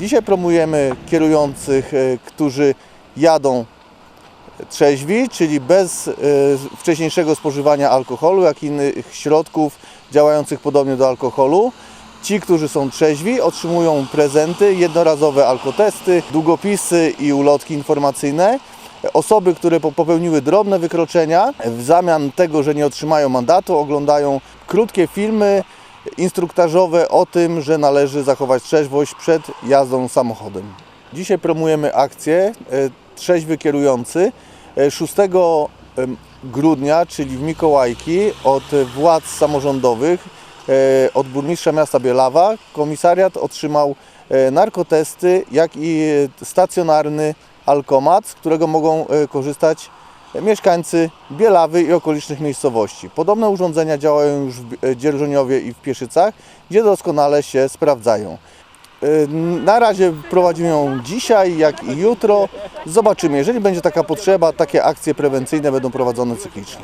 Dzisiaj promujemy kierujących, e, którzy jadą trzeźwi, czyli bez e, wcześniejszego spożywania alkoholu, jak i innych środków działających podobnie do alkoholu. Ci, którzy są trzeźwi, otrzymują prezenty, jednorazowe alkotesty, długopisy i ulotki informacyjne. Osoby, które po- popełniły drobne wykroczenia, w zamian tego, że nie otrzymają mandatu, oglądają krótkie filmy instruktażowe o tym, że należy zachować trzeźwość przed jazdą samochodem. Dzisiaj promujemy akcję e, Trzeźwy Kierujący. E, 6 em, grudnia, czyli w Mikołajki, od władz samorządowych, e, od burmistrza miasta Bielawa, komisariat otrzymał e, narkotesty, jak i e, stacjonarny alkomat, z którego mogą e, korzystać mieszkańcy Bielawy i okolicznych miejscowości. Podobne urządzenia działają już w Dzierżoniowie i w Pieszycach, gdzie doskonale się sprawdzają. E, Na razie prowadzimy ją dzisiaj, jak i jutro. Zobaczymy, jeżeli będzie taka potrzeba, takie akcje prewencyjne będą prowadzone cyklicznie.